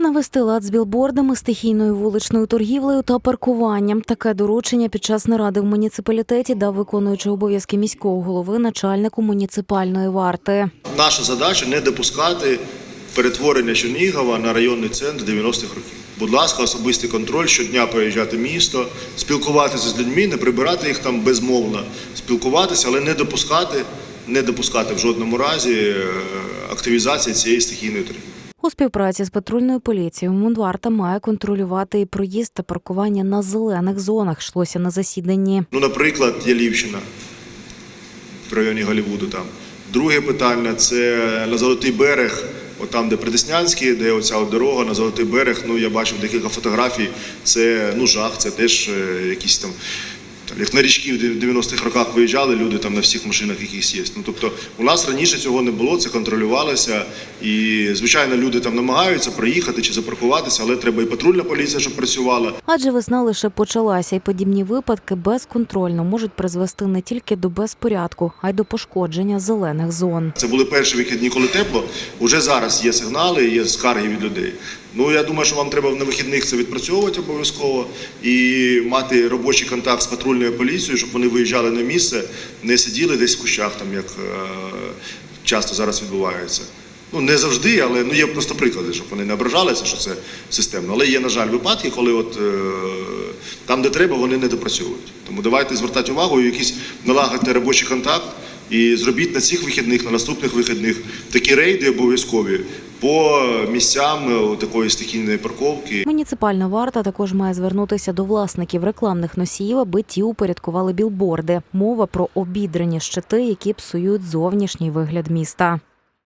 Навести лад з білбордами, стихійною вуличною торгівлею та паркуванням. Таке доручення під час наради в муніципалітеті дав виконуючий обов'язки міського голови начальнику муніципальної варти. Наша задача не допускати перетворення Чернігова на районний центр 90-х років. Будь ласка, особистий контроль, щодня проїжджати місто, спілкуватися з людьми, не прибирати їх там безмовно, спілкуватися, але не допускати, не допускати в жодному разі е, активізації цієї стихійної торгівлі. У співпраці з патрульною поліцією Мундварта має контролювати і проїзд та паркування на зелених зонах. Йшлося на засіданні. Ну, наприклад, Ялівщина в районі Голлівуду там. Друге питання це на Золотий берег, от там, де Придеснянський, де оця от дорога на Золотий берег. Ну, я бачив декілька фотографій. Це ну, жах, це теж е, якісь там. Там, Як на річки в 90-х роках виїжджали, люди там на всіх машинах якісь є. Ну тобто у нас раніше цього не було, це контролювалося. І звичайно, люди там намагаються проїхати чи запаркуватися, але треба і патрульна поліція, щоб працювала. Адже весна лише почалася, і подібні випадки безконтрольно можуть призвести не тільки до безпорядку, а й до пошкодження зелених зон. Це були перші вихідні, коли тепло. Уже зараз є сигнали, є скарги від людей. Ну я думаю, що вам треба на вихідних це відпрацьовувати обов'язково і мати робочий контакт з патрульною поліцією, щоб вони виїжджали на місце, не сиділи десь в кущах, там як е, часто зараз відбувається. Ну не завжди, але ну є просто приклади, щоб вони не ображалися, що це системно. Але є, на жаль, випадки, коли от е, там, де треба, вони не допрацьовують. Тому давайте звертати увагу, і якийсь налагодити робочий контакт. І зробіть на цих вихідних, на наступних вихідних такі рейди обов'язкові по місцям е, такої стихійної парковки. Муніципальна варта також має звернутися до власників рекламних носіїв, аби ті упорядкували білборди. Мова про обідрані щити, які псують зовнішній вигляд міста.